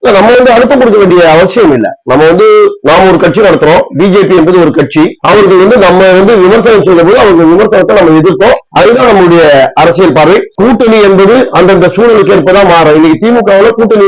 இல்ல நம்ம வந்து அழுத்தம் கொடுக்க வேண்டிய அவசியம் இல்ல. நம்ம வந்து நாம ஒரு கட்சி நடத்துறோம் பிஜேபி என்பது ஒரு கட்சி. அவர்கள் வந்து நம்ம வந்து விமர்சனம் சொல்லும் போது அவங்க விமர்சனத்தை நம்ம எதிர்த்தோம். அதுதான் நம்மளுடைய அரசியல் பார்வை. கூட்டணி என்பது அந்தந்த சூழலுக்கு ஏற்பதான் மாறும். இன்னைக்கு திமுகவுல கூட்டணி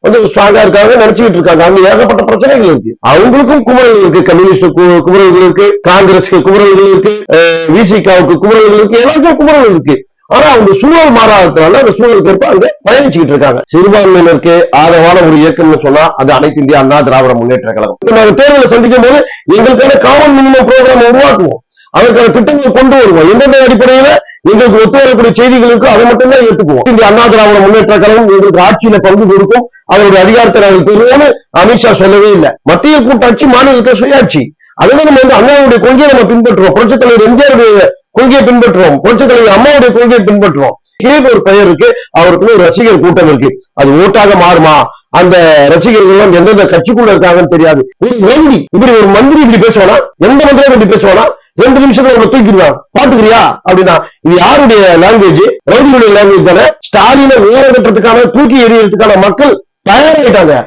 வந்து ஸ்ட்ராங்கா இருக்காங்க நினைச்சுக்கிட்டு இருக்காங்க. அங்க ஏகப்பட்ட பிரச்சனைகள் இருக்கு. அவங்களுக்கும் குமுறல் இருக்கு. கம்யூனிஸ்ட் கு- இருக்கு. காங்கிரஸ்க்கு குமரல்கள் இருக்கு. விசிகாவுக்கு குமரல்கள் இருக்கு. எல்லாருக்கும் குமரல் இருக்கு. ஆனா அவங்க சூழல் மாறாததுனால அந்த சூழலுக்கு ஏற்ப அங்க பயணிச்சுக்கிட்டு இருக்காங்க. சிறுபான்மையினருக்கு ஆதரவான ஒரு இயக்கம்னு சொன்னா அது அனைத்து இந்திய அண்ணா திராவிட முன்னேற்ற கழகம். இப்ப நாங்க தேர்தலை சந்திக்கும் போது எங்களுக்கான காமன் மினிமம் ப்ரோக்ராம் உருவாக்குவோம். அதற்கான திட்டங்கள் கொண்டு வருவோம். எந்தெந்த அடிப்படையில எங்களுக்கு ஒத்து வரக்கூடிய செய்திகளுக்கு அதை மட்டும்தான் ஏற்றுக்குவோம் இந்த அண்ணா திராவிட முன்னேற்ற கழகம் எங்களுக்கு ஆட்சியில பங்கு கொடுக்கும். அதனுடைய அதிகாரத்தை நாங்கள் பெறுவோம்னு அமித்ஷா சொல்லவே இல்லை. மத்திய கூட்டாட்சி மாநிலத்தை சுயாட்சி. அதுதான் நம்ம வந்து அண்ணாவுடைய கொள்கையை நம்ம பின்பற்றுவோம். புரட்சித் தலைவர் எம்ஜிஆருடைய கொள்கையை பின்பற்றுவோம். புரட்சித் தலைவர் அம்மாவுடைய கொள்கையை பின்பற்றுவோம். கீழே ஒரு பெயர் இருக்கு. அவருக்கு ஒரு ரசிகர் கூட்டம் இருக்கு. அது ஓட்டாக மாறுமா? அந்த ரசிகர்கள் எந்தெந்த கட்சிக்குள்ள இருக்காங்கன்னு தெரியாது. வேண்டி இப்படி ஒரு மந்திரி இப்படி பேசுவானா? எந்த மந்திரியும் இப்படி பேசுவானா? ரெண்டு நிமிஷத்துல உங்களை தூக்கிடுவான். பாத்துக்கிறியா? அப்படின்னா இது யாருடைய லாங்குவேஜ் ரவுடியுடைய லாங்குவேஜ் தானே? ஸ்டாலினை வேற கட்டுறதுக்கான தூக்கி எறியறதுக்கான மக்கள் தயாராயிட்டாங்க.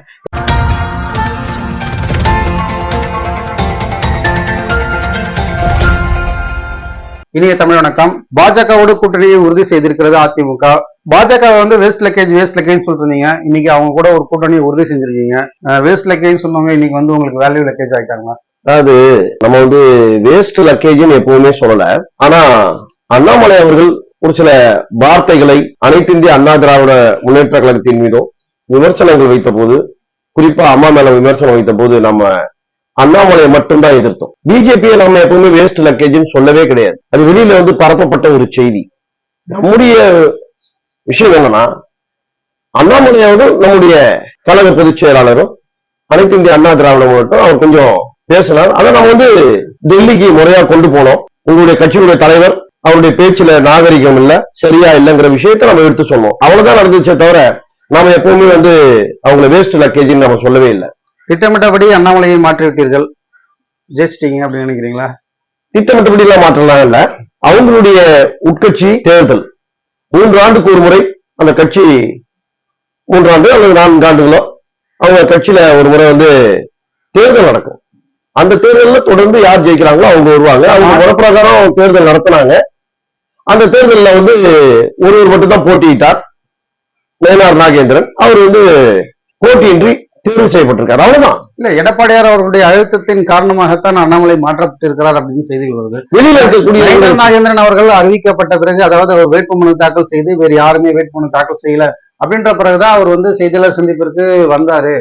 இனிய தமிழ் வணக்கம். பாஜகவோட கூட்டணியை உறுதி செய்திருக்கிறது அதிமுக. பாஜக வந்து வேஸ்ட் லக்கேஜ் வேஸ்ட் லக்கேஜ் சொல்லிருந்தீங்க இன்னைக்கு அவங்க கூட ஒரு கூட்டணியை உறுதி செஞ்சிருக்கீங்க. வேஸ்ட் லக்கேஜ் சொன்னவங்க இன்னைக்கு வந்து உங்களுக்கு வேல்யூ லக்கேஜ் ஆயிட்டாங்க. அதாவது நம்ம வந்து வேஸ்ட் லக்கேஜ்னு எப்பவுமே சொல்லல. ஆனா அண்ணாமலை அவர்கள் ஒரு சில வார்த்தைகளை அனைத்து இந்திய அண்ணா திராவிட முன்னேற்ற கழகத்தின் மீதும் விமர்சனங்கள் வைத்த போது குறிப்பா அம்மா மேல விமர்சனம் வைத்த போது நம்ம அண்ணாமலையை மட்டும்தான் எதிர்த்தோம். பிஜேபியை நம்ம எப்பவுமே வேஸ்ட் லக்கேஜ்னு சொல்லவே கிடையாது. அது வெளியில வந்து பரப்பப்பட்ட ஒரு செய்தி. நம்முடைய விஷயம் என்னன்னா அண்ணாமலையோடு நம்முடைய கழக பொதுச் செயலாளரும் அனைத்து இந்திய அண்ணா திராவிட மட்டும் அவர் கொஞ்சம் பேசினார். அதை நம்ம வந்து டெல்லிக்கு முறையா கொண்டு போனோம். உங்களுடைய கட்சியுடைய தலைவர் அவருடைய பேச்சுல நாகரிகம் இல்ல சரியா இல்லைங்கிற விஷயத்த நம்ம எடுத்து சொன்னோம். அவ்வளவுதான் நடந்துச்சே தவிர நாம எப்பவுமே வந்து அவங்களை வேஸ்ட் லக்கேஜ்னு நம்ம சொல்லவே இல்லை. திட்டமிட்டபடி அண்ணாமலையை மாற்றிவிட்டீர்கள். ஜெயிச்சிட்டீங்க அப்படின்னு நினைக்கிறீங்களா? திட்டமிட்டபடி எல்லாம் மாற்றலாம் இல்ல. அவங்களுடைய உட்கட்சி தேர்தல். மூன்று ஆண்டுக்கு ஒரு முறை அந்த கட்சி மூன்றாண்டு அல்லது நான்கு ஆண்டுகளோ அவங்க கட்சியில ஒரு முறை வந்து தேர்தல் நடக்கும். அந்த தேர்தலில் தொடர்ந்து யார் ஜெயிக்கிறாங்களோ அவங்க வருவாங்க. அவங்க முறப்பிரகாரம் தேர்தல் நடத்தினாங்க. அந்த தேர்தல்ல வந்து ஒருவர் மட்டும் தான் போட்டியிட்டார். நயனார் நாகேந்திரன். அவர் வந்து போட்டியின்றி தேர்வு செய்யப்பட்டிருக்காரு. அவ்வளவுதான். இல்ல எடப்பாடியார் அவர்களுடைய அழுத்தத்தின் காரணமாகத்தான் அண்ணாமலை மாற்றப்பட்டிருக்கிறார் அப்படின்னு செய்திகள் வருது. வெளியில இருக்கக்கூடிய நாகேந்திரன் அவர்கள் அறிவிக்கப்பட்ட பிறகு அதாவது அவர் வேட்புமனு தாக்கல் செய்து வேறு யாருமே வேட்புமனு தாக்கல் செய்யல. அப்படின்ற பிறகுதான் அவர் வந்து செய்தியாளர் சந்திப்பிற்கு வந்தாரு.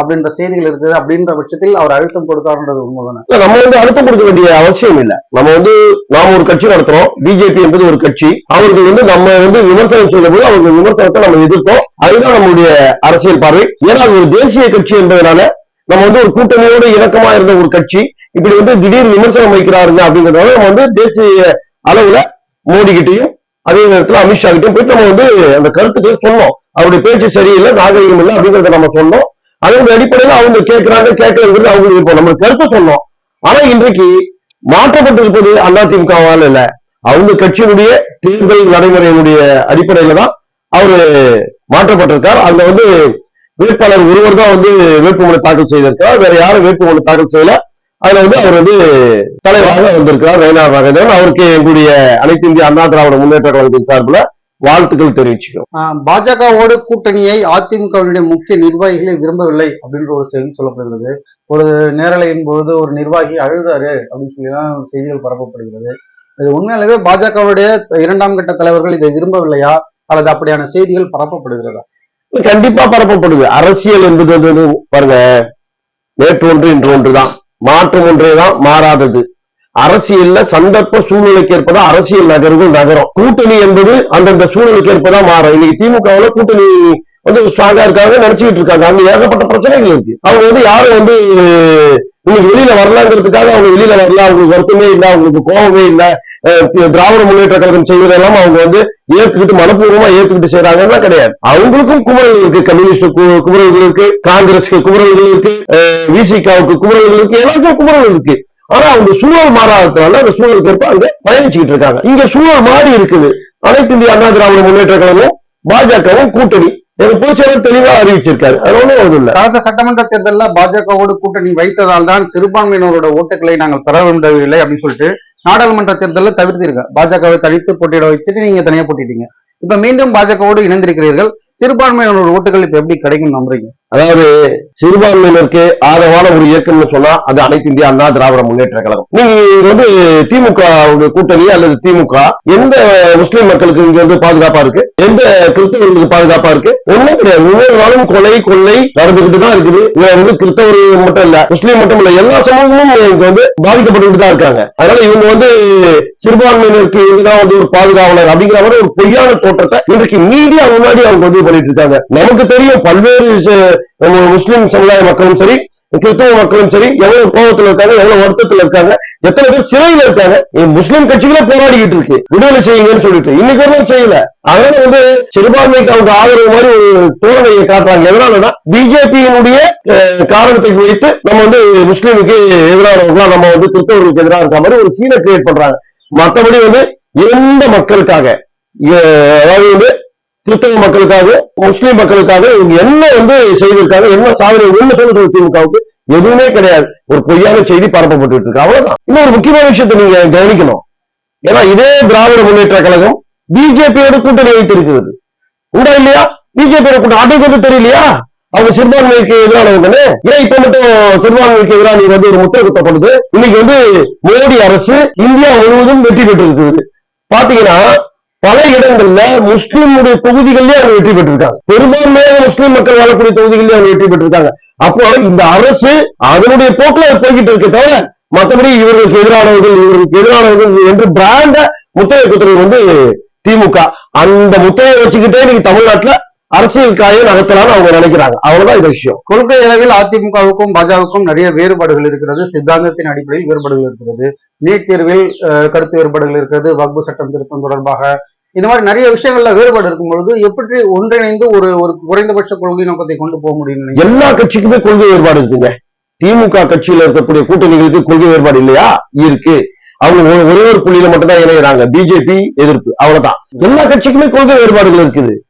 அப்படின்ற செய்திகள் இருக்குது அப்படின்ற பட்சத்தில் அவர் அழுத்தம் கொடுத்தாருன்றது உண்மைதானே? நம்ம வந்து அழுத்தம் கொடுக்க வேண்டிய அவசியம் இல்ல. நம்ம வந்து நாம ஒரு கட்சி நடத்துறோம். பிஜேபி என்பது ஒரு கட்சி. அவர்கள் வந்து நம்ம வந்து விமர்சனம் சொல்லும் போது அவங்க விமர்சனத்தை நம்ம எதிர்ப்போம் அதுதான் நம்மளுடைய அரசியல் பார்வை. ஏன்னா அது ஒரு தேசிய கட்சி என்பதனால நம்ம வந்து ஒரு கூட்டணியோடு இணக்கமா இருந்த ஒரு கட்சி. இப்படி வந்து திடீர் விமர்சனம் வைக்கிறாருங்க அப்படிங்கறதுனால நம்ம வந்து தேசிய அளவுல மோடி கிட்டையும் அதே நேரத்துல அமித்ஷா கிட்டையும் போயிட்டு நம்ம வந்து அந்த கருத்துக்களை சொன்னோம். அவருடைய பேச்சு சரியில்லை நாகரிகம் இல்லை அப்படிங்கறத நம்ம சொன்னோம். அதனுடைய அடிப்படையில் அவங்க கேட்கிறாங்க கேட்கறது அவங்களுக்கு இப்போ நம்ம கருத்து சொன்னோம். ஆனா இன்றைக்கு மாற்றப்பட்டிருப்பது அதிமுகவால் இல்ல. அவங்க கட்சியினுடைய தேர்தல் நடைமுறையினுடைய அடிப்படையில தான் அவரு மாற்றப்பட்டிருக்கார். அங்க வந்து வேட்பாளர் ஒருவர் தான் வந்து வேட்புமனு தாக்கல் செய்திருக்கார் வேற யாரும் வேட்புமனு தாக்கல் செய்யல. அதுல வந்து அவர் வந்து தலைவராக வந்திருக்கிறார். நயனார் ராகேந்திரன் அவருக்கு எங்களுடைய அனைத்து இந்திய அண்ணா திராவிட முன்னேற்ற கழகத்தின் சார்பில் வாழ்த்துக்கள் தெரிவிச்சுக்கிறோம். பாஜகவோடு கூட்டணியை அதிமுகவினுடைய முக்கிய நிர்வாகிகளை விரும்பவில்லை அப்படின்ற ஒரு செய்தி சொல்லப்படுகிறது. ஒரு நேரலையின் பொழுது ஒரு நிர்வாகி அழுதாரு அப்படின்னு சொல்லி தான் செய்திகள் பரப்பப்படுகிறது. இது உண்மையாகவே பாஜகவுடைய இரண்டாம் கட்ட தலைவர்கள் இதை விரும்பவில்லையா? அல்லது அப்படியான செய்திகள் பரப்பப்படுகிறதா? கண்டிப்பா பரப்பப்படுது. அரசியல் என்பது வந்து பாருங்க நேற்று ஒன்று இன்று ஒன்றுதான். மாற்றம் ஒன்றேதான் மாறாதது. அரசியல்ல சந்தர்ப்ப சூழ்நிலைக்கு ஏற்பதா அரசியல் நகர்வு நகரம். கூட்டணி என்பது அந்தந்த சூழ்நிலைக்கு ஏற்பதா மாறும். இன்னைக்கு திமுகவுல கூட்டணி வந்து ஸ்ட்ராங்கா இருக்காங்க நினைச்சுக்கிட்டு இருக்காங்க. அங்க ஏகப்பட்ட பிரச்சனைகள் இருக்கு. அவங்க வந்து யாரும் வந்து இன்னைக்கு வெளியில வரலாங்கிறதுக்காக அவங்க வெளியில வரல. அவங்களுக்கு வருத்தமே இல்லை. அவங்களுக்கு கோபமே இல்லை. திராவிட முன்னேற்ற கழகம் செய்வதெல்லாம் அவங்க வந்து ஏத்துக்கிட்டு மனப்பூர்வமா ஏத்துக்கிட்டு செய்யறாங்கன்னா கிடையாது. அவங்களுக்கும் குமரல் இருக்கு. கம்யூனிஸ்ட் கு- இருக்கு. காங்கிரஸ்க்கு குமரல்கள் இருக்கு. விசிகாவுக்கு குமரல்கள் இருக்கு. எல்லாருக்கும் குமரல் இருக்கு. ஆனா அவங்க சூழல் மாறாததுனால அந்த சூழலுக்கு ஏற்ப அங்க பயணிச்சுக்கிட்டு இருக்காங்க. இங்க சூழல் மாறி இருக்குது. அனைத்து இந்திய அண்ணா திராவிட முன்னேற்ற கழகமும் பாஜகவும் கூட்டணி. எனக்கு பொதுச்செயலர் தெளிவா அறிவிச்சிருக்காரு. அது ஒண்ணும் ஒண்ணும் இல்ல. கடந்த சட்டமன்ற தேர்தலில் பாஜகவோடு கூட்டணி வைத்ததால் தான் சிறுபான்மையினரோட ஓட்டுகளை நாங்கள் பெற முடியவில்லை அப்படின்னு சொல்லிட்டு நாடாளுமன்ற தேர்தலில் தவிர்த்திருக்க பாஜகவை தனித்து போட்டியிட வச்சுட்டு நீங்க தனியா போட்டிட்டீங்க. இப்ப மீண்டும் பாஜகவோடு இணைந்திருக்கிறீர்கள். சிறுபான்மையினரோட ஓட்டுகள் இப்ப எப்படி கிடைக்கும் நம்புறீங்க? அதாவது சிறுபான்மையினருக்கு ஆதரவான ஒரு இயக்கம்னு சொன்னா அது அனைத்து இந்திய அண்ணா திராவிட முன்னேற்ற கழகம். நீங்க வந்து திமுக கூட்டணி அல்லது திமுக எந்த முஸ்லீம் மக்களுக்கு இங்க வந்து பாதுகாப்பா இருக்கு? எந்த கிறிஸ்தவர்களுக்கு பாதுகாப்பா இருக்கு? ஒண்ணும் கிடையாது. ஒவ்வொரு நாளும் கொலை கொள்ளை நடந்துகிட்டு தான் இருக்குது. இவங்க வந்து கிறிஸ்தவர்கள் மட்டும் இல்ல முஸ்லீம் மட்டும் இல்ல எல்லா சமூகமும் இங்க வந்து பாதிக்கப்பட்டு தான் இருக்காங்க. அதனால இவங்க வந்து சிறுபான்மையினருக்கு இதுதான் வந்து ஒரு பாதுகாவலர் அப்படிங்கிற மாதிரி ஒரு பொய்யான தோற்றத்தை இன்றைக்கு மீடியா முன்னாடி அவங்க வந்து பண்ணிட்டு இருக்காங்க. நமக்கு தெரியும் பல்வேறு நம்ம முஸ்லிம் சமுதாய மக்களும் சரி கிறிஸ்தவ மக்களும் சரி எவ்வளவு கோபத்துல இருக்காங்க எவ்வளவு வருத்தத்துல இருக்காங்க எத்தனை பேர் சிறையில இருக்காங்க முஸ்லீம் முஸ்லிம் கட்சிகளே போராடிக்கிட்டு இருக்கு. விடுதலை செய்யுங்கன்னு சொல்லிட்டு. இன்னைக்கு வரையும் செய்யல. அதனால வந்து சிறுபான்மைக்கு அவங்க ஆதரவு மாதிரி ஒரு தோரணையை காட்டுறாங்க. எதனாலன்னா பிஜேபியினுடைய காரணத்தை வைத்து நம்ம வந்து முஸ்லீமுக்கு எதிரானவர்களா நம்ம வந்து கிறிஸ்தவர்களுக்கு எதிராக இருக்க மாதிரி ஒரு சீனை கிரியேட் பண்றாங்க. மத்தபடி வந்து எந்த மக்களுக்காக அதாவது வந்து கிறிஸ்தவ மக்களுக்காக முஸ்லீம் மக்களுக்காக இவங்க என்ன வந்து செய்திருக்காங்க என்ன சாதனை ஒண்ணு சொல்லுறது திமுகவுக்கு எதுவுமே கிடையாது. ஒரு பொய்யான செய்தி பரப்பப்பட்டு இருக்கு. அவ்வளவுதான். இன்னொரு முக்கியமான விஷயத்தை நீங்க கவனிக்கணும். ஏன்னா இதே திராவிட முன்னேற்ற கழகம் பிஜேபியோட கூட்டணி வைத்திருக்கிறது. உண்டா இல்லையா? பிஜேபியோட கூட்டணி. அதுக்கு வந்து தெரியலையா? அவங்க சிறுபான்மைக்கு எதிரானவங்கன்னு ஏன் இப்ப மட்டும் சிறுபான்மைக்கு எதிராக நீங்க வந்து ஒரு முத்திரை குத்தப்படுது இன்னைக்கு வந்து மோடி அரசு இந்தியா முழுவதும் வெற்றி பெற்று இருக்குது பாத்தீங்கன்னா பல இடங்கள்ல முஸ்லீமுடைய தொகுதிகளிலே அவங்க வெற்றி பெற்றிருக்காங்க. பெரும்பான்மையாக முஸ்லீம் மக்கள் வாழக்கூடிய தொகுதிகளிலே அவங்க வெற்றி பெற்றிருக்காங்க. அப்போ இந்த அரசு அதனுடைய போக்குல போய்கிட்டு இருக்க தவிர மற்றபடி இவர்களுக்கு எதிரானவர்கள் இவர்களுக்கு எதிரானவர்கள் என்று பிராண்ட முத்திரை குத்துறது வந்து திமுக. அந்த முத்திரையை வச்சுக்கிட்டே நீங்க தமிழ்நாட்டுல அரசியல் காயை நகர்த்தலாம்னு அவங்க நினைக்கிறாங்க. அவ்வளவுதான் இந்த விஷயம். கொள்கை அளவில் அதிமுகவுக்கும் பாஜகவுக்கும் நிறைய வேறுபாடுகள் இருக்கிறது. சித்தாந்தத்தின் அடிப்படையில் வேறுபாடுகள் இருக்கிறது. நீட் தேர்வில் கருத்து வேறுபாடுகள் இருக்கிறது. வக்பு சட்டம் திருத்தம் தொடர்பாக இந்த மாதிரி நிறைய விஷயங்கள்ல வேறுபாடு இருக்கும் பொழுது எப்படி ஒன்றிணைந்து ஒரு ஒரு குறைந்தபட்ச கொள்கை நோக்கத்தை கொண்டு போக முடியும் எல்லா கட்சிக்குமே கொள்கை வேறுபாடு இருக்குங்க. திமுக கட்சியில இருக்கக்கூடிய கூட்டணிகளுக்கு கொள்கை வேறுபாடு இல்லையா? இருக்கு. அவங்க ஒரு- ஒரே புள்ளியில மட்டும் தான் இணைகிறாங்க பிஜேபி எதிர்ப்பு. அவ்வளவுதான். எல்லா கட்சிக்குமே கொள்கை வேறுபாடுகள் இருக்குது.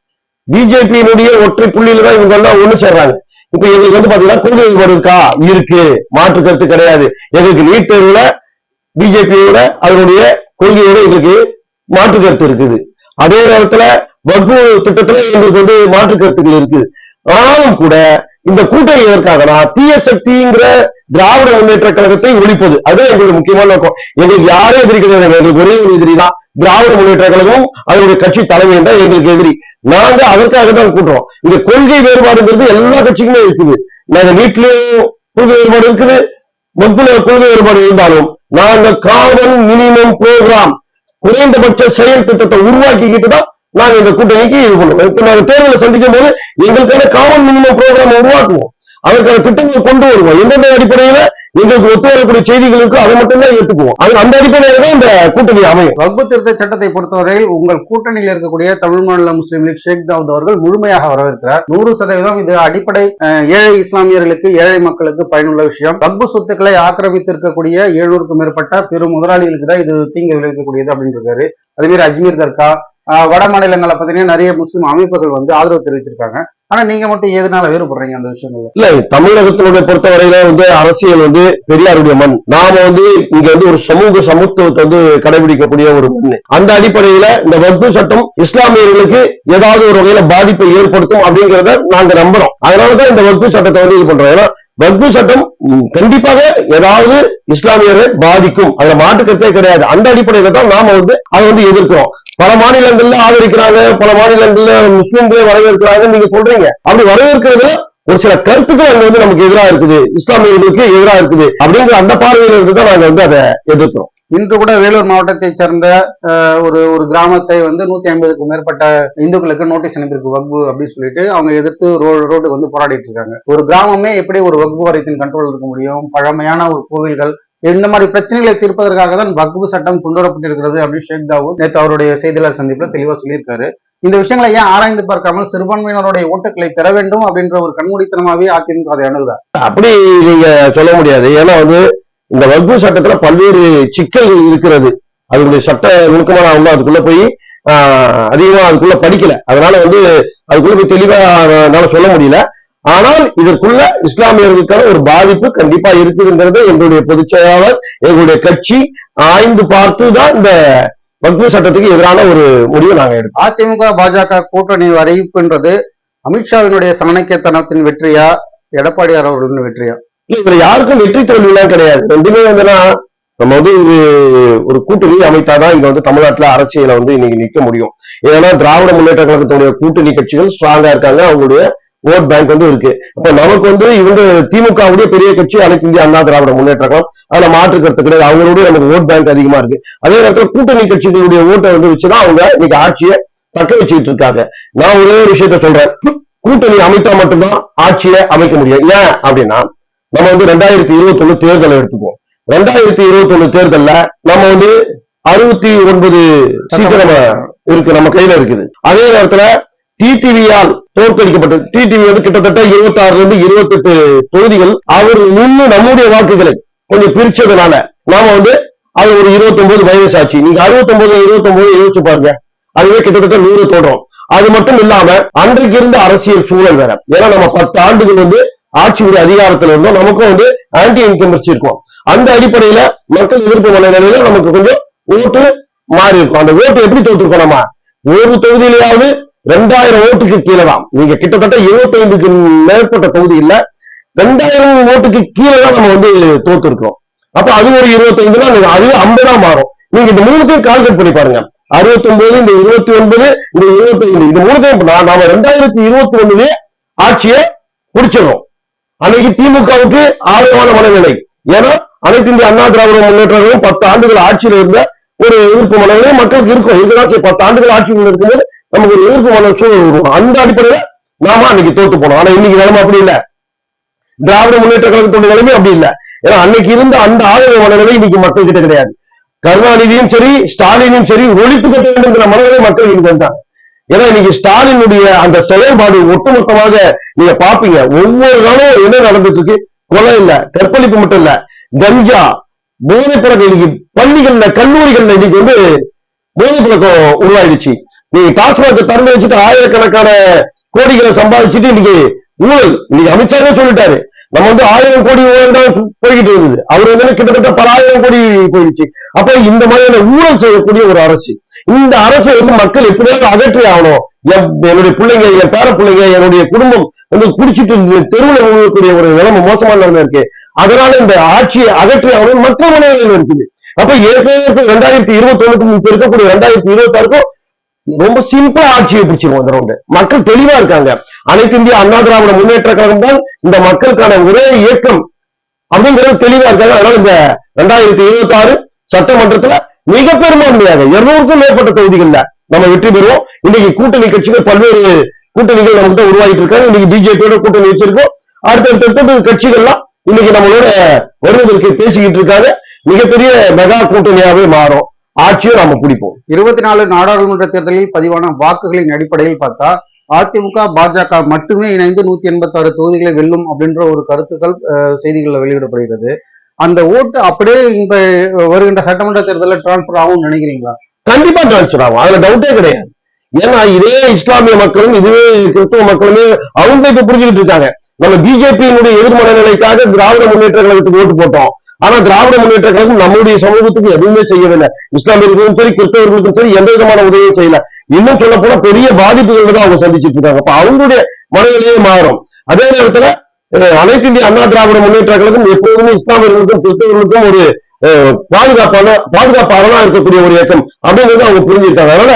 பிஜேபியினுடைய ஒற்றை புள்ளியில தான் இவங்க எல்லாம் ஒண்ணு சேர்றாங்க. இப்ப எங்களுக்கு வந்து பாத்தீங்கன்னா கொள்கை வேறுபாடு இருக்கா. இருக்கு மாற்று கருத்து கிடையாது. எங்களுக்கு நீட் தேர்வுல பிஜேபியோட அதனுடைய கொள்கையோட எங்களுக்கு மாற்று கருத்து இருக்குது. அதே நேரத்துல வகுப்பு திட்டத்துல எங்களுக்கு வந்து மாற்று கருத்துக்கள் இருக்குது. ஆனாலும் கூட இந்த கூட்டணி எதற்காகனா தீய சக்திங்கிற திராவிட முன்னேற்ற கழகத்தை ஒழிப்பது. அதுதான் எங்களுக்கு முக்கியமான நோக்கம். எங்களுக்கு யாரும் எதிரி கிடையாது எங்களுக்கு ஒரே ஒரு எதிரி தான். திராவிட முன்னேற்ற கழகம் அதனுடைய கட்சி தலைமை தான் எங்களுக்கு எதிரி. நாங்க அதற்காக தான் கூட்டுறோம். இந்த கொள்கை வேறுபாடுங்கிறது எல்லா கட்சிக்குமே இருக்குது. நாங்க வீட்டிலேயும் கொள்கை வேறுபாடு இருக்குது. வகுப்புல கொள்கை வேறுபாடு இருந்தாலும் நாங்க காமன் மினிமம் ப்ரோக்ராம் குறைந்தபட்ச செயல் திட்டத்தை உருவாக்கிக்கிட்டு தான் நாங்க இந்த கூட்டணிக்கு இது பண்ணுவோம். இப்ப நாங்க தேர்தலை சந்திக்கும் போது எங்களுக்கான காமன் மினிமம் ப்ரோக்ராம் உருவாக்குவோம். அதற்கான திட்டங்கள் கொண்டு வருவோம். எந்தெந்த அடிப்படையில எங்களுக்கு ஒத்து வரக்கூடிய செய்திகள் இருக்கோ அதை மட்டும்தான் ஏற்றுக்குவோம். அது அந்த அடிப்படையில தான் இந்த கூட்டணி அமையும். வகுப்பு திருத்த சட்டத்தை பொறுத்தவரையில் உங்கள் கூட்டணியில் இருக்கக்கூடிய தமிழ் மாநில முஸ்லீம் லீக் ஷேக் தாவூத் அவர்கள் முழுமையாக வரவேற்கிறார். நூறு சதவீதம் இது அடிப்படை ஏழை இஸ்லாமியர்களுக்கு ஏழை மக்களுக்கு பயனுள்ள விஷயம். வகுப்பு சொத்துக்களை ஆக்கிரமித்து இருக்கக்கூடிய மேற்பட்ட பெரும் முதலாளிகளுக்கு தான் இது தீங்கு விளைவிக்கக்கூடியது அப்படின்னு இருக்காரு அதே மாதிரி அஜ்மீர் தர்கா. வட மாநிலங்களை பார்த்தீங்கன்னா நிறைய முஸ்லீம் அமைப்புகள் வந்து ஆதரவு தெரிவிச்சிருக்காங்க. ஆனா நீங்க மட்டும் எதனால வேறுபடுறீங்க அந்த விஷயங்கள்ல? இல்ல தமிழகத்தினுடைய பொறுத்தவரையில வந்து அரசியல் வந்து பெரியாருடைய மண். நாம வந்து இங்க வந்து ஒரு சமூக சமத்துவத்தை வந்து கடைபிடிக்கக்கூடிய ஒரு மண். அந்த அடிப்படையில இந்த வக்பு சட்டம் இஸ்லாமியர்களுக்கு ஏதாவது ஒரு வகையில பாதிப்பை ஏற்படுத்தும் அப்படிங்கறத நாங்க நம்புறோம். அதனாலதான் இந்த வக்பு சட்டத்தை வந்து இது பண்றோம். ஏன்னா வக்பு சட்டம் கண்டிப்பாக ஏதாவது இஸ்லாமியரை பாதிக்கும். அதுல மாற்றுக்கருத்தே கிடையாது. அந்த அடிப்படையில தான் நாம வந்து அதை வந்து எதிர்க்கிறோம். பல மாநிலங்கள்ல ஆதரிக்கிறாங்க பல மாநிலங்கள்ல முஸ்லிம்களே வரவேற்கிறாங்க நீங்க சொல்றீங்க. அப்படி வரவேற்கிறது ஒரு சில கருத்துக்கள் அங்க வந்து நமக்கு எதிராக இருக்குது. இஸ்லாமியர்களுக்கு எதிராக இருக்குது. அப்படிங்கிற அந்த பார்வையில இருந்து தான் நாங்க வந்து அதை எதிர்க்கிறோம். இன்று கூட வேலூர் மாவட்டத்தை சேர்ந்த ஒரு ஒரு கிராமத்தை வந்து நூத்தி ஐம்பதுக்கும் மேற்பட்ட இந்துக்களுக்கு நோட்டீஸ் அனுப்பியிருக்கு வக்பு அப்படின்னு சொல்லிட்டு அவங்க எதிர்த்து ரோடு ரோடு வந்து போராடிட்டு இருக்காங்க. ஒரு கிராமமே எப்படி ஒரு வக்பு வாரியத்தின் கண்ட்ரோல் இருக்க முடியும்? பழமையான ஒரு கோவில்கள் இந்த மாதிரி பிரச்சனைகளை தீர்ப்பதற்காக தான் வக்பு சட்டம் கொண்டு வரப்பட்டிருக்கிறது அப்படின்னு ஷேக் தாவூத் நேற்று அவருடைய செய்தியாளர் சந்திப்புல தெளிவா சொல்லியிருக்காரு. இந்த விஷயங்களை ஏன் ஆராய்ந்து பார்க்காமல் சிறுபான்மையினருடைய ஓட்டுகளை பெற வேண்டும் அப்படின்ற ஒரு கண்மூடித்தனமாவே அதிமுக அதை அணுகுதா? அப்படி நீங்க சொல்ல முடியாது. ஏன்னா வந்து இந்த வகுப்பு சட்டத்துல பல்வேறு சிக்கல்கள் இருக்கிறது. அதனுடைய சட்ட நுணுக்கமா நான் வந்து அதுக்குள்ள போய் அதிகமா அதுக்குள்ள படிக்கல. அதனால வந்து அதுக்குள்ள போய் தெளிவா என்னால சொல்ல முடியல. ஆனால் இதற்குள்ள இஸ்லாமியர்களுக்கான ஒரு பாதிப்பு கண்டிப்பா இருக்குதுங்கிறது எங்களுடைய பொதுச் செயலாளர் எங்களுடைய கட்சி ஆய்ந்து பார்த்து தான் இந்த வக்ஃபு சட்டத்துக்கு எதிரான ஒரு முடிவு நாங்க எடுத்தோம். அதிமுக பாஜக கூட்டணி அறிவிப்புன்றது அமித்ஷாவினுடைய சாணக்கியத்தனத்தின் வெற்றியா எடப்பாடியார் அவர்களின் வெற்றியா? இதுல யாருக்கும் வெற்றி தோல்விலாம் கிடையாது. ரெண்டுமே வந்துன்னா நம்ம வந்து ஒரு ஒரு கூட்டணி அமைத்தாதான் இங்க வந்து தமிழ்நாட்டுல அரசியல வந்து இன்னைக்கு நிக்க முடியும். ஏன்னா திராவிட முன்னேற்ற கழகத்துடைய கூட்டணி கட்சிகள் ஸ்ட்ராங்கா இருக்காங்க. அவங்களுடைய ஓட் பேங்க் வந்து இருக்கு. அப்ப நமக்கு வந்து இவங்க திமுகவுடைய பெரிய கட்சி அனைத்து இந்திய அண்ணா திராவிட முன்னேற்ற கழகம். அதுல மாற்று கருத்து கிடையாது. அவங்களுடைய நமக்கு ஓட் பேங்க் அதிகமா இருக்கு. அதே நேரத்தில் கூட்டணி கட்சிகளுடைய ஓட்டை வந்து வச்சுதான் அவங்க இன்னைக்கு ஆட்சியை தக்க வச்சுக்கிட்டு இருக்காங்க. நான் ஒரே ஒரு விஷயத்த சொல்றேன். கூட்டணி அமைத்தா மட்டும்தான் ஆட்சியை அமைக்க முடியும். ஏன் அப்படின்னா நம்ம வந்து ரெண்டாயிரத்தி இருபத்தி ஒண்ணு தேர்தலை எடுத்துக்குவோம். ரெண்டாயிரத்தி இருபத்தி ஒண்ணு தேர்தல்ல நம்ம வந்து அறுபத்தி ஒன்பது சீட்டு நம்ம இருக்கு நம்ம கையில இருக்குது. அதே நேரத்துல டிடிவியால் தோற்கடிக்கப்பட்டது டிடிவி வந்து கிட்டத்தட்ட இருபத்தி ஆறுல இருந்து இருபத்தெட்டு தொகுதிகள் அவர் நின்று நம்முடைய வாக்குகளை கொஞ்சம் பிரிச்சதுனால நாம வந்து அது ஒரு இருபத்தி ஒன்பது மைனஸ் ஆச்சு. நீங்க அறுபத்தி ஒன்பது இருபத்தி ஒன்பது யோசிச்சு பாருங்க. அதுவே கிட்டத்தட்ட நூறு தோடும் அது மட்டும் இல்லாம அன்றைக்கு இருந்த அரசியல் சூழல் வேற. ஏன்னா நம்ம பத்து ஆண்டுகள் வந்து ஆட்சியுடைய அதிகாரத்துல இருந்தோம். நமக்கும் வந்து ஆன்டி இன்கம்பன்சி இருக்கும். அந்த அடிப்படையில மக்கள் எதிர்ப்பு மனநிலையில நமக்கு கொஞ்சம் ஓட்டு மாறி இருக்கும். அந்த ஓட்டு எப்படி தோத்துருக்கோம் நம்ம? ஒரு தொகுதியிலேயாவது ரெண்டாயிரம் ஓட்டுக்கு கீழே தான். நீங்க கிட்டத்தட்ட 25க்கு மேற்பட்ட தொகுதியில ரெண்டாயிரம் ஓட்டுக்கு கீழே தான் நம்ம வந்து தோத்து இருக்கோம் அப்ப அது ஒரு இருபத்தைந்துனா நீங்க அதுவே ஐம்பதா மாறும். நீங்க இந்த மூணுத்தையும் கால்குலேட் பண்ணி பாருங்க. அறுபத்தி ஒன்பது இந்த இருபத்தி ஒன்பது இந்த இருபத்தி ஐந்து இந்த மூணுத்தையும் நாம ரெண்டாயிரத்தி இருபத்தி ஒண்ணுலயே ஆட்சியை பிடிச்சிடறோம் அன்னைக்கு திமுகவுக்கு ஆதரவான மனநிலை. ஏன்னா அனைத்து இந்திய அண்ணா திராவிட முன்னேற்றங்களும் பத்து ஆண்டுகள் ஆட்சியில் இருந்த ஒரு எதிர்ப்பு மனநிலை மக்களுக்கு இருக்கும். இதுதான் சரி, பத்து ஆண்டுகள் ஆட்சியில் இருக்கும்போது நமக்கு ஒரு எதிர்ப்பு மன சூழல் உருவாகும். அந்த அடிப்படையில நாம அன்னைக்கு தோத்து போனோம். ஆனா இன்னைக்கு நிலைமை அப்படி இல்ல. திராவிட முன்னேற்ற கழகத்தோட நிலைமை அப்படி இல்ல. ஏன்னா அன்னைக்கு இருந்த அந்த ஆதரவு மனநிலை இன்னைக்கு மக்கள் கிட்ட கிடையாது. கருணாநிதியும் சரி ஸ்டாலினும் சரி ஒழித்து கட்ட வேண்டும்ங்கிற மனநிலை மக்கள் இன்னைக்கு வந்தாங்க ஏன்னா இன்னைக்கு ஸ்டாலினுடைய அந்த செயல்பாடு ஒட்டுமொத்தமாக நீங்க பாப்பீங்க. ஒவ்வொரு நாளும் என்ன நடந்துட்டு இருக்கு கொலை இல்ல கற்பழிப்பு மட்டும் இல்ல. கஞ்சா போதை பழக்கம் இன்னைக்கு பள்ளிகள்ல கல்லூரிகள்ல இன்னைக்கு வந்து போதை பழக்கம் உருவாயிடுச்சு. நீங்க டாஸ்மாக திறந்து வச்சுட்டு ஆயிரக்கணக்கான கோடிகளை சம்பாதிச்சுட்டு இன்னைக்கு ஊழல். இன்னைக்கு அமித்ஷாவே சொல்லிட்டாரு. நம்ம வந்து ஆயிரம் கோடி ஊழல் தான் போய்கிட்டு இருந்தது அவர் வந்து கிட்டத்தட்ட பல ஆயிரம் கோடி போயிடுச்சு. அப்ப இந்த மாதிரியான ஊழல் செய்யக்கூடிய ஒரு அரசு. இந்த அரசை வந்து மக்கள் எப்படியாவது அகற்றி ஆகணும். என்னுடைய பிள்ளைங்க என் பேர பிள்ளைங்க என்னுடைய குடும்பம் வந்து குடிச்சிட்டு தெருவில் விழுகக்கூடிய ஒரு நிலைமை மோசமான நிலைமை இருக்கு அதனால இந்த ஆட்சியை அகற்றி ஆகணும் மற்ற மனநிலையில் இருக்குது. அப்ப ஏற்கனவே ரெண்டாயிரத்தி இருபத்தி ஒண்ணுக்கும் இப்ப இருக்கக்கூடிய ரெண்டாயிரத்தி இருபத்தி ஆறுக்கும் ரொம்ப சிம்பிளா ஆட்சியை பிடிச்சிருவோம் இந்த ரவுண்டு மக்கள் தெளிவா இருக்காங்க. அனைத்து இந்திய அண்ணா திராவிட முன்னேற்ற கழகம் தான் இந்த மக்களுக்கான ஒரே இயக்கம் அப்படிங்கிறது தெளிவா இருக்காங்க. அதனால இந்த ரெண்டாயிரத்தி இருபத்தி ஆறு சட்டமன்றத்துல மிக பெரும்பான்மையாக இருநூறுக்கும் மேற்பட்ட தொகுதிகள்ல நம்ம வெற்றி பெறுவோம். இன்னைக்கு கூட்டணி கட்சிகள் பல்வேறு கூட்டணிகள் நம்மகிட்ட உருவாகிட்டு இருக்காங்க. இன்னைக்கு பிஜேபியோட கூட்டணி வச்சிருக்கோம். அடுத்தடுத்த கட்சிகள்லாம் இன்னைக்கு நம்மளோட வருவதற்கு பேசிக்கிட்டு இருக்காங்க. மிகப்பெரிய மெகா கூட்டணியாவே மாறும். ஆட்சியும் நாம பிடிப்போம். இருபத்தி நாலு நாடாளுமன்ற தேர்தலில் பதிவான வாக்குகளின் அடிப்படையில் பார்த்தா அதிமுக பாஜக மட்டுமே இணைந்து நூத்தி எண்பத்தி ஆறு தொகுதிகளை வெல்லும் அப்படின்ற ஒரு கருத்துக்கள் அஹ், வெளியிடப்படுகிறது. அந்த ஓட்டு அப்படியே இந்த வருகின்ற சட்டமன்ற தேர்தலில் டிரான்ஸ்பர் ஆகும்னு நினைக்கிறீங்களா? கண்டிப்பா டிரான்ஸ்பர் ஆகும். அதுல டவுட்டே கிடையாது. ஏன்னா இதே இஸ்லாமிய மக்களும் இதுவே கிறிஸ்துவ மக்களுமே அவங்க இப்ப புரிஞ்சுக்கிட்டு இருக்காங்க. நம்ம பிஜேபியினுடைய எதிர்மறை நிலைக்காக திராவிட முன்னேற்ற கழகத்துக்கு ஓட்டு போட்டோம். ஆனா திராவிட முன்னேற்ற கழகம் நம்முடைய சமூகத்துக்கு எதுவுமே செய்யவில்லை. இஸ்லாமியர்களுக்கும் சரி கிறிஸ்தவர்களுக்கும் சரி எந்த விதமான உதவியும் செய்யல. இன்னும் சொல்ல போனா பெரிய பாதிப்புகள் தான் அவங்க சந்திச்சிட்டு இருக்காங்க. அப்ப அவங்களுடைய மனநிலையே மாறும். அதே நேரத்துல அனைத்து இந்திய அண்ணா திராவிட முன்னேற்ற கழகம் எப்போதுமே இஸ்லாமியர்களுக்கும் கிறிஸ்தவர்களுக்கும் ஒரு அஹ், பாதுகாப்பான பாதுகாப்பாளனா இருக்கக்கூடிய ஒரு இயக்கம் அப்படிங்கிறது அவங்க புரிஞ்சிருக்காங்க அதனால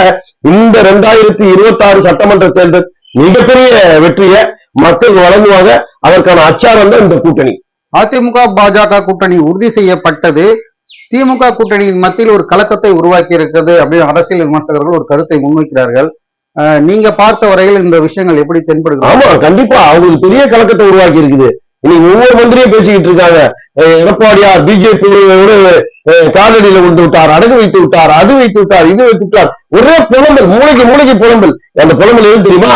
இந்த ரெண்டாயிரத்தி இருபத்தி ஆறு சட்டமன்ற தேர்தல் மிகப்பெரிய வெற்றியை மக்கள் வழங்குவாங்க. அதற்கான அச்சாரம் தான் இந்த கூட்டணி. அதிமுக பாஜக கூட்டணி உறுதி செய்யப்பட்டது. திமுக கூட்டணியின் மத்தியில் ஒரு கலக்கத்தை உருவாக்கி இருக்கிறது அப்படின்னு அரசியல் விமர்சகர்கள் ஒரு கருத்தை முன்வைக்கிறார்கள். நீங்க பார்த்த வரையில் இந்த விஷயங்கள் எப்படி தென்படுகிறது? ஆமா கண்டிப்பா. அவங்களுக்கு பெரிய கலக்கத்தை உருவாக்கி இருக்குது இன்னைக்கு ஒவ்வொரு மந்திரியும் பேசிக்கிட்டு இருக்காங்க. எடப்பாடியார் பிஜேபியோட காலடியில விழுந்து விட்டார் அடகு வைத்து விட்டார் அது வைத்து விட்டார் இது வைத்து விட்டார். ஒரே புலம்பல் மூளைக்கு மூளைக்கு புலம்பல். அந்த புலம்பல் எது தெரியுமா?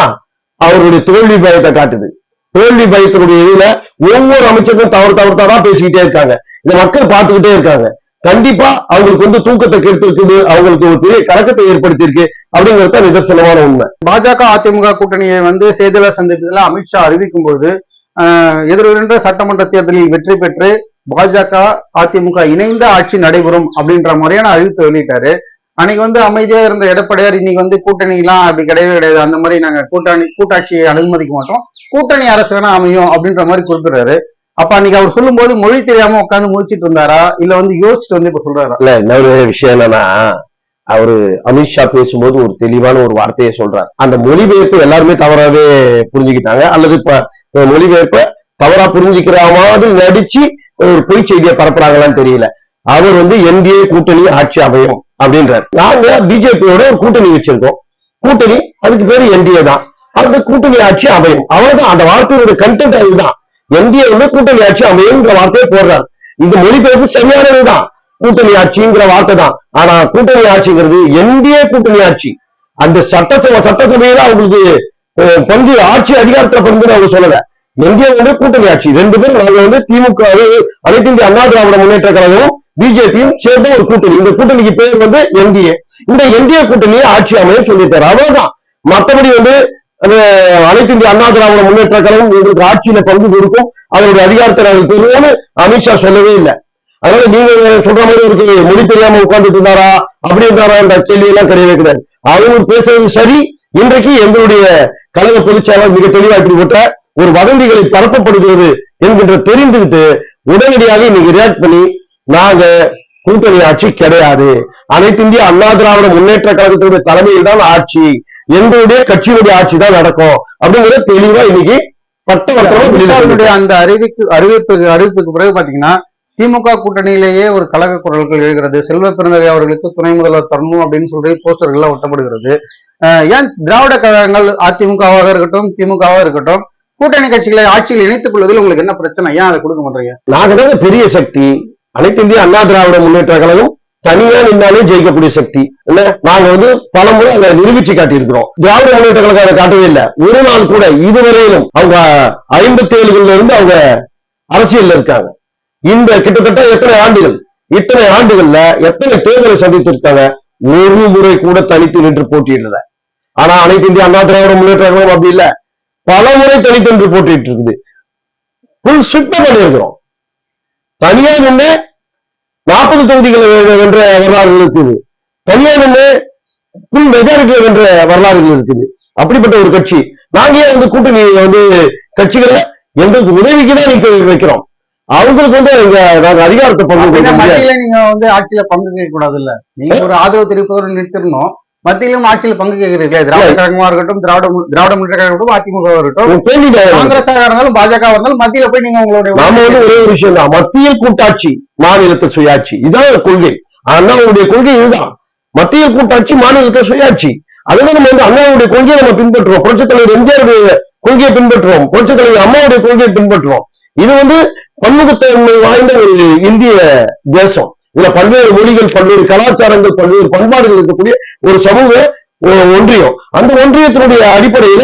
அவருடைய தோல்வி பயத்தை காட்டுது. தோல்வி பயத்தினுடைய இதுல ஒவ்வொரு அமைச்சருக்கும் தவறு தவறு பேசிக்கிட்டே இருக்காங்க. இதை மக்கள் பார்த்துக்கிட்டே இருக்காங்க. கண்டிப்பா அவங்களுக்கு வந்து தூக்கத்தை கெடுத்திருக்குது அவங்களுக்கு ஒரு பெரிய கலக்கத்தை ஏற்படுத்தி இருக்கு அப்படிங்கிறது நிதர்சனமான உண்மை. பாஜக அதிமுக கூட்டணியை வந்து செய்தியாளர் சந்திப்பதில் அமித்ஷா அறிவிக்கும் போது ஆஹ், எதிர்வருகின்ற சட்டமன்ற தேர்தலில் வெற்றி பெற்று பாஜக அதிமுக இணைந்த ஆட்சி நடைபெறும் அப்படின்ற முறையான அறிவிப்பை வெளியிட்டாரு. அன்னைக்கு வந்து அமைதியா இருந்த எடப்பாடியார் இன்னைக்கு வந்து கூட்டணி எல்லாம் அப்படி கிடையவே கிடையாது. அந்த மாதிரி நாங்க கூட்டணி கூட்டாட்சியை அனுமதிக்க மாட்டோம். கூட்டணி அரசு வேணா அமையும் அப்படின்ற மாதிரி குறிப்பிடுறாரு. அப்ப அன்னைக்கு அவர் சொல்லும் போது மொழி தெரியாம உட்காந்து முழிச்சிட்டு இருந்தாரா? இல்ல வந்து யோசிச்சுட்டு வந்து இப்ப சொல்றாரா? இல்ல இன்னொரு விஷயம் என்னன்னா அவரு அமித்ஷா பேசும்போது ஒரு தெளிவான ஒரு வார்த்தையை சொல்றாரு. அந்த மொழிபெயர்ப்பு எல்லாருமே தவறாவே புரிஞ்சுக்கிட்டாங்க. அல்லது இப்ப மொழிபெயர்ப்ப தவறா புரிஞ்சுக்கிற மாதிரி நடிச்சு ஒரு பொய் செய்தியை பரப்புறாங்களான்னு தெரியல. அவர் வந்து என்டிஏ கூட்டணி ஆட்சி அமையும். அப்படின்றார். நாங்க பிஜேபியோட ஒரு கூட்டணி வச்சிருக்கோம். கூட்டணி அதுக்கு பேரு என்டிஏ தான். அந்த கூட்டணி ஆட்சி அமையும். அவ்வளவுதான். அந்த வார்த்தையோட கண்டென்ட் அதுதான். என்டிஏ வந்து கூட்டணி ஆட்சி அமையும்ங்கிற வார்த்தையை போடுறாரு. இந்த மொழிபெயர்ப்பு சரியானதுதான் கூட்டணி ஆட்சிங்கிற வார்த்தை தான். ஆனா கூட்டணி ஆட்சிங்கிறது என்டிஏ கூட்டணி ஆட்சி. அந்த சட்டசபை சட்டசபையில அவங்களுக்கு பங்கு ஆட்சி அதிகாரத்துல பங்குன்னு அவங்க சொல்லல. என்டிஏ வந்து கூட்டணி ஆட்சி. ரெண்டு பேரும் நாங்க வந்து திமுக அனைத்து இந்திய அண்ணா திராவிட முன்னேற்ற கழகம் பிஜேபியும் சேர்ந்த ஒரு கூட்டணி. இந்த கூட்டணிக்கு பேர் வந்து என்டிஏ. இந்த என்டிஏ கூட்டணியை ஆட்சி அமைய சொல்லியிருக்காரு. அவ்வளவுதான். மற்றபடி வந்து அந்த அனைத்து இந்திய அண்ணா திராவிட முன்னேற்ற கழகம் உங்களுக்கு ஆட்சியில பங்கு கொடுக்கும். அதனுடைய அதிகாரத்தை நாங்கள் தெரியும்னு அமித்ஷா சொல்லவே இல்லை. அதனால நீங்க சொல்ற மாதிரி இருக்கு மொழி தெரியாம உட்கார்ந்துட்டு இருந்தாரா? அப்படி இருந்தாரா என்ற கேள்வி எல்லாம் கிடையவே கிடையாது. அவங்க பேசுறது சரி. இன்றைக்கு எங்களுடைய கழக பொதுச்செயலாளர் மிக தெளிவா விட்ட ஒரு வதந்திகளை பரப்பப்படுகிறது என்கின்ற தெரிந்துகிட்டு உடனடியாக இன்னைக்கு ரியாக்ட் பண்ணி நாங்க கூட்டணி ஆட்சி கிடையாது. அனைத்து இந்திய அண்ணா திராவிட முன்னேற்ற கழகத்தினுடைய தலைமையில் தான் ஆட்சி. எங்களுடைய கட்சியினுடைய ஆட்சி தான் நடக்கும். அப்படிங்கறத தெளிவா இன்னைக்கு அமித்ஷாவினுடைய அந்த அறிவிப்பு அறிவிப்பு அறிவிப்புக்கு பிறகு பாத்தீங்கன்னா திமுக கூட்டணியிலேயே ஒரு கழக குரல்கள் எழுகிறது. செல்வ பிறந்தகை அவர்களுக்கு துணை முதல்வர் தரணும் அப்படின்னு சொல்லி போஸ்டர்கள் ஒட்டப்படுகிறது. ஏன் திராவிட கழகங்கள் அதிமுகவாக இருக்கட்டும் திமுகவாக இருக்கட்டும் கூட்டணி கட்சிகளை ஆட்சியில் இணைத்துக் கொள்வதில் உங்களுக்கு என்ன பிரச்சனை? ஏன் அதை கொடுக்க மாட்டீங்க நாங்க பெரிய சக்தி. அனைத்து இந்திய அண்ணா திராவிட முன்னேற்ற கழகம் தனியா நின்னாலே ஜெயிக்கக்கூடிய சக்தி. என்ன? நாங்க வந்து பல முறை அதை நிரூபிச்சு காட்டியிருக்கிறோம். திராவிட முன்னேற்ற கழகம் அதை காட்டவே இல்லை. ஒரு நாள் கூட இதுவரையிலும் அவங்க ஐம்பத்தி ஏழுகள்ல இருந்து அவங்க அரசியல்ல இருக்காங்க. இந்த கிட்டத்தட்ட எத்தனை ஆண்டுகள் இத்தனை ஆண்டுகள்ல எத்தனை தேர்தலை சந்தித்திருக்காங்க? ஒரு முறை கூட தனித்து நின்று போட்டியிடல. ஆனா அனைத்து இந்திய அண்ணா திராவிட முன்னேற்ற கழகம் அப்படி இல்ல. பல முறை தனித்து நின்று போட்டிட்டு இருக்குது ஃபுல் ஸ்ட்ரிக்டா பண்ணியிருக்கிறோம். தனியா நின்று நாற்பது தொகுதிகளை வென்ற வரலாறுகள் இருக்குது. தனியா நின்று ஃபுல் மெஜாரிட்டியை வென்ற வரலாறுகள் இருக்குது. அப்படிப்பட்ட ஒரு கட்சி. நாங்க வந்து கூட்டணி வந்து கட்சிகளை எங்களுக்கு உதவிக்கு தான் நிக்க வைக்கிறோம். அவங்களுக்கு வந்து எங்க நாங்க அதிகாரத்தை பங்கு நீங்க வந்து ஆட்சியில பங்கு கேட்க கூடாது இல்ல நீங்க ஒரு ஆதரவு தெரிவிப்பதோடு நிறுத்திடணும். மத்தியிலும் ஆட்சியில் பங்கு கேட்கிறீங்களே திராவிட கழகமா இருக்கட்டும் திராவிட திராவிட முன்னேற்ற கழகம் இருக்கட்டும் அதிமுக இருக்கட்டும். காங்கிரஸாக இருந்தாலும் பாஜக இருந்தாலும் மத்தியில போய் நீங்க உங்களுடைய நாம வந்து ஒரே ஒரு விஷயம் தான் மத்தியில் கூட்டாட்சி மாநிலத்தில் சுயாட்சி. இதான் கொள்கை. அண்ணாவுடைய கொள்கை இதுதான். மத்தியில் கூட்டாட்சி மாநிலத்தில் சுயாட்சி. அதுதான் நம்ம வந்து அண்ணாவுடைய கொள்கையை நம்ம பின்பற்றுவோம். புரட்சித் தலைவர் எம்ஜிஆருடைய கொள்கையை பின்பற்றுவோம். புரட்சித் தலைவர் அம்மாவுடைய கொள்கையை பின்பற்றுவோம். இது வந்து பன்முகத்தன்மை வாய்ந்த ஒரு இந்திய தேசம். இதுல பல்வேறு மொழிகள் பல்வேறு கலாச்சாரங்கள் பல்வேறு பண்பாடுகள் இருக்கக்கூடிய ஒரு சமூக ஒன்றியம். அந்த ஒன்றியத்தினுடைய அடிப்படையில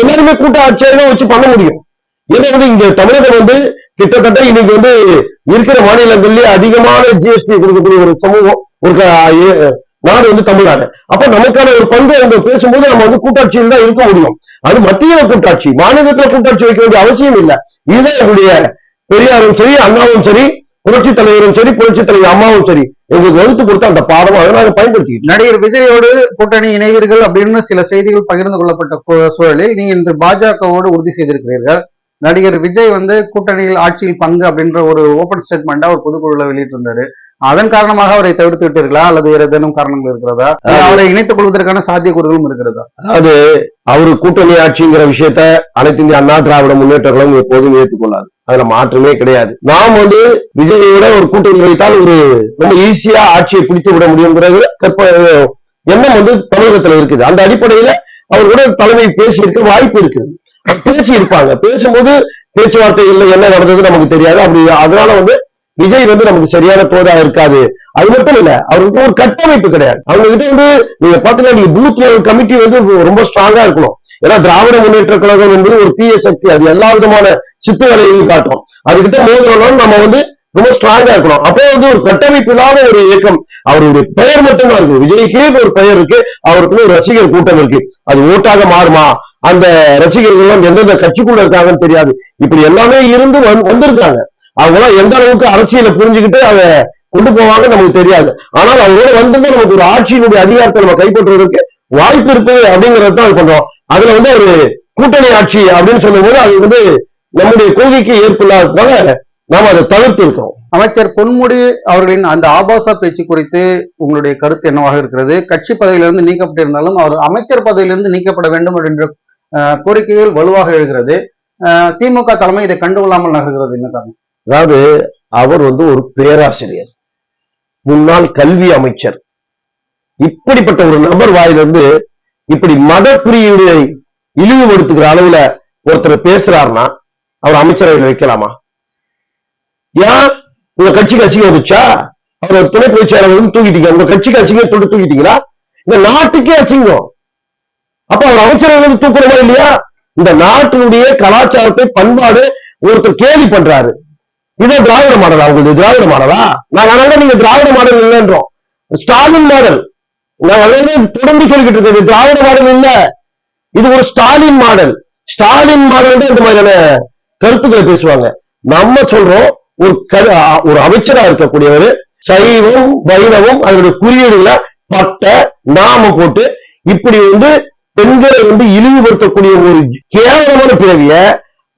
எல்லாருமே கூட்ட ஆட்சியாக வச்சு பண்ண முடியும். ஏன்னா வந்து இங்க தமிழகம் வந்து கிட்டத்தட்ட இன்னைக்கு வந்து இருக்கிற மாநிலங்கள்லயே அதிகமான ஜிஎஸ்டி கொடுக்கக்கூடிய ஒரு சமூகம் ஒரு நாடு வந்து தமிழ்நாடு. அப்ப நமக்கான ஒரு பங்கு அவங்க பேசும்போது நம்ம வந்து கூட்டாட்சியில் தான் இருக்க முடியும். அது மத்தியில கூட்டாட்சி மாநிலத்துல கூட்டாட்சி வைக்க வேண்டிய அவசியம் இல்லை. இதுதான் என்னுடைய பெரியாரும் சரி அண்ணாவும் சரி புரட்சி தலைவரும் சரி புரட்சி தலைவர் அம்மாவும் சரி எங்களுக்கு வகுத்து கொடுத்த அந்த பாடம் அதை நாங்கள் பயன்படுத்திக்கிட்டோம். நடிகர் விஜயோடு கூட்டணி இணைவீர்கள் அப்படின்னு சில செய்திகள் பகிர்ந்து கொள்ளப்பட்ட சூழலில் நீங்க இன்று பாஜகவோடு உறுதி செய்திருக்கிறீர்கள். நடிகர் விஜய் வந்து கூட்டணியில் ஆட்சியில் பங்கு அப்படின்ற ஒரு ஓபன் ஸ்டேட்மெண்டா ஒரு பொதுக்குழுல வெளியிட்டிருந்தாரு. அதன் காரணமாக அவரை தவிர்த்து விட்டீர்களா? அல்லது வேற ஏதேனும் காரணங்கள் இருக்கிறதா? இல்ல அவரை இணைத்துக் கொள்வதற்கான சாத்தியக்கூறுகளும் இருக்கிறதா? அதாவது அவரு கூட்டணி ஆட்சிங்கிற விஷயத்த அனைத்து இந்திய அண்ணா திராவிட முன்னேற்ற கழகம் எப்போதும் ஏற்றுக்கொள்ளாது அதுல மாற்றமே கிடையாது. நாம் வந்து விஜயோட ஒரு கூட்டணி வைத்தால் ஒரு ரொம்ப ஈஸியா ஆட்சியை பிடித்து விட முடியுங்கிறது கற்ப- எண்ணம் வந்து தமிழகத்துல இருக்குது. அந்த அடிப்படையில அவர் கூட தலைமை பேசி இருக்க வாய்ப்பு இருக்குது. பேசி இருப்பாங்க பேசும்போது பேச்சுவார்த்தைகள்ல என்ன நடந்தது நமக்கு தெரியாது. அப்படி அதனால வந்து விஜய் வந்து நமக்கு சரியான தோதா இருக்காது. அது மட்டும் இல்ல அவருக்கு ஒரு கட்டமைப்பு கிடையாது. அவங்க கிட்ட வந்து நீங்க பாத்தீங்கன்னா நீங்க பூத் லெவல் கமிட்டி வந்து ரொம்ப ஸ்ட்ராங்கா இருக்கணும். ஏன்னா திராவிட முன்னேற்ற கழகம் என்பது ஒரு தீய சக்தி. அது எல்லா விதமான சித்து வேலையையும் காட்டும். அதுகிட்ட மோதினாலும் நம்ம வந்து ரொம்ப ஸ்ட்ராங்கா இருக்கணும். அப்போ வந்து ஒரு கட்டமைப்பு இல்லாத ஒரு இயக்கம் அவருடைய பெயர் மட்டும்தான் இருக்கு. விஜய்க்கே ஒரு பெயர் இருக்கு. அவருக்கு ஒரு ரசிகர் கூட்டம் இருக்கு. அது ஓட்டாக மாறுமா? அந்த ரசிகர்கள் எந்தெந்த கட்சிக்குள்ள இருக்காங்கன்னு தெரியாது. இப்படி எல்லாமே இருந்து வந்து- வந்திருக்காங்க. அவங்க எந்த அளவுக்கு அரசியலை புரிஞ்சுக்கிட்டு அதை கொண்டு போவாங்க நமக்கு தெரியாது. ஆனால் அவங்களோட வந்துமே நமக்கு ஒரு ஆட்சியினுடைய அதிகாரத்தை நம்ம கைப்பற்றுவதற்கு வாய்ப்பு இருக்கு அப்படிங்கறது தான் பண்றோம் அதுல வந்து ஒரு கூட்டணி ஆட்சி அப்படின்னு சொல்லும்போது அது வந்து நம்முடைய கொள்கைக்கு ஏற்பில்லாததுனால நாம அதை தவிர்த்து இருக்கோம் அமைச்சர் பொன்முடி அவர்களின் அந்த ஆபாச பேச்சு குறித்து உங்களுடைய கருத்து என்னவாக இருக்கிறது? கட்சி பதவியிலிருந்து நீக்கப்பட்டிருந்தாலும் அவர் அமைச்சர் பதவியிலிருந்து நீக்கப்பட வேண்டும் என்ற கோரிக்கைகள் வலுவாக எழுகிறது. திமுக தலைமை இதை கண்டுகொள்ளாமல் நகர்கிறது. என்ன காரணம்? அதாவது அவர் வந்து ஒரு பேராசிரியர் முன்னாள் கல்வி அமைச்சர். இப்படிப்பட்ட ஒரு நபர் வாயிலிருந்து இப்படி மத பிரிவினை இழிவுபடுத்துகிற அளவுல ஒருத்தர் பேசுறாருன்னா அவர் அமைச்சரவையில் வைக்கலாமா? ஏன் உங்க கட்சிக்கு அசிங்கம் வந்துச்சா? அவர் ஒரு துணை பொதுச் செயலாளர் வந்து தூக்கிட்டீங்க. உங்க கட்சிக்கு அசிங்கம் சொல்லிட்டு தூக்கிட்டீங்களா? இந்த நாட்டுக்கே அசிங்கம். அப்ப அவர் அமைச்சரவை வந்து தூக்கணுமா இல்லையா? இந்த நாட்டினுடைய கலாச்சாரத்தை பண்பாடு ஒருத்தர் கேள்வி பண்றாரு. இது திராவிட மாடலா உங்களுக்கு திராவிட மாடலா? நாங்க அதனால நீங்க திராவிட மாடல் இல்லைன்றோம். ஸ்டாலின் மாடல். நான் அதையே தொடர்ந்து சொல்லிக்கிட்டு இருக்கேன் திராவிட மாடல் இல்ல. இது ஒரு ஸ்டாலின் மாடல். ஸ்டாலின் மாடல் தான் இந்த மாதிரியான கருத்துக்களை பேசுவாங்க. நம்ம சொல்றோம் ஒரு அ- ஒரு அமைச்சரா இருக்கக்கூடியவர் சைவம் வைணவம் அதனுடைய குறியீடுகளை பட்ட நாம போட்டு இப்படி வந்து பெண்களை வந்து இழிவுபடுத்தக்கூடிய ஒரு கேவலமான பிறவிய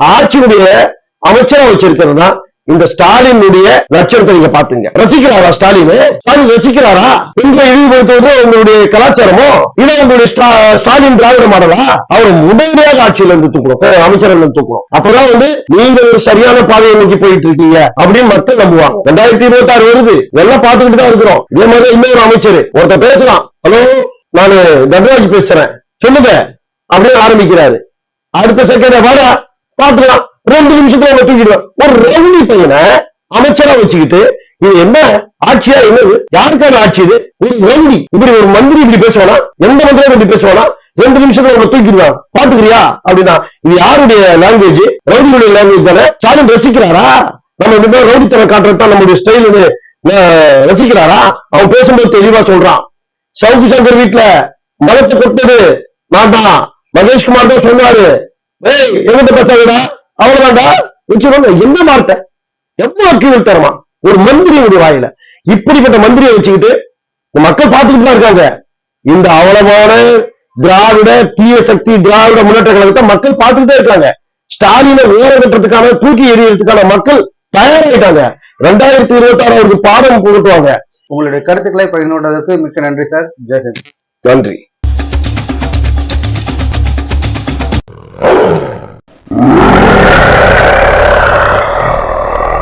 ஆட்சியுடைய அமைச்சரா வச்சிருக்கிறது தான் இந்த ஸ்டாலினுடைய லட்சணத்தை நீங்க பாத்துங்க ரசிக்கிறாரா ஸ்டாலின்? ஸ்டாலின் ரசிக்கிறாரா? பெண்களை இழிவுபடுத்துவது உங்களுடைய கலாச்சாரமோ? இதை உங்களுடைய ஸ்டா- ஸ்டாலின் திராவிட மாடலா? அவர் உடனடியாக ஆட்சியில இருந்து தூக்கணும் அமைச்சர் இருந்து தூக்கணும் அப்பதான் வந்து நீங்க ஒரு சரியான பாதையை நோக்கி போயிட்டு இருக்கீங்க அப்படின்னு மக்கள் நம்புவாங்க. ரெண்டாயிரத்தி இருபத்தி ஆறு வருது. எல்லாம் பாத்துக்கிட்டு தான் இருக்கிறோம். இதே மாதிரி இன்னொரு அமைச்சர். ஒருத்தர் பேசலாம். ஹலோ நான் தன்ராஜ் பேசுறேன். சொல்லுங்க. அப்படின்னு ஆரம்பிக்கிறாரு. அடுத்த செகண்ட் வாடா. பாத்துக்கலாம் ரெண்டு நிமிஷத்துல அவங்க தூக்கிடுவார் ஒரு ரெவன்யூ பையனை அமைச்சரா வச்சுக்கிட்டு இது என்ன ஆட்சியா என்னது? யாருக்கான ஆட்சி இது? ஒரு ரவுடி. இப்படி ஒரு மந்திரி இப்படி பேசுவானா? எந்த மந்திரி இப்படி பேசுவானா? ரெண்டு நிமிஷத்துல அவனை தூக்கிடுவான். பாத்துக்கிறியா? அப்படின்னா இது யாருடைய லாங்குவேஜ் ரவுடியுடைய லாங்குவேஜ் தானே? ஸ்டாலின் ரசிக்கிறாரா? நம்ம இந்த மாதிரி ரவுடித்தனம் காட்டுறது தான் நம்முடைய ஸ்டைல் ரசிக்கிறாரா? அவன் பேசும்போது தெளிவா சொல்றான். சவுக்கு சங்கர் வீட்டுல மலத்தை கொட்டது. நான் தான். மகேஷ்குமார் தான் சொன்னாரு. ஏய் எங்கிட்ட பேசாதடா? அவ்வளவுதான்டா. வச்சுக்கோங்க என்ன வார்த்தை? எவ்வளவு கீழ்த்தரமா? ஒரு மந்திரியுடைய வாயில. இப்படிப்பட்ட மந்திரியை வச்சுக்கிட்டு மக்கள் பார்த்துக்கிட்டு தான் இருக்காங்க. இந்த அவலமான திராவிட தீய சக்தி திராவிட முன்னேற்ற கழகத்தை மக்கள் பார்த்துக்கிட்டே இருக்காங்க. ஸ்டாலினை வேற கட்டுறதுக்கான தூக்கி எறியறதுக்கான மக்கள் தயாராயிட்டாங்க. ரெண்டாயிரத்தி இருபத்தி ஆறு அவருக்கு பாடம் புகட்டுவாங்க. உங்களுடைய கருத்துக்களை பகிர்ந்து மிக்க நன்றி சார். ஜெயஹிந்த் நன்றி.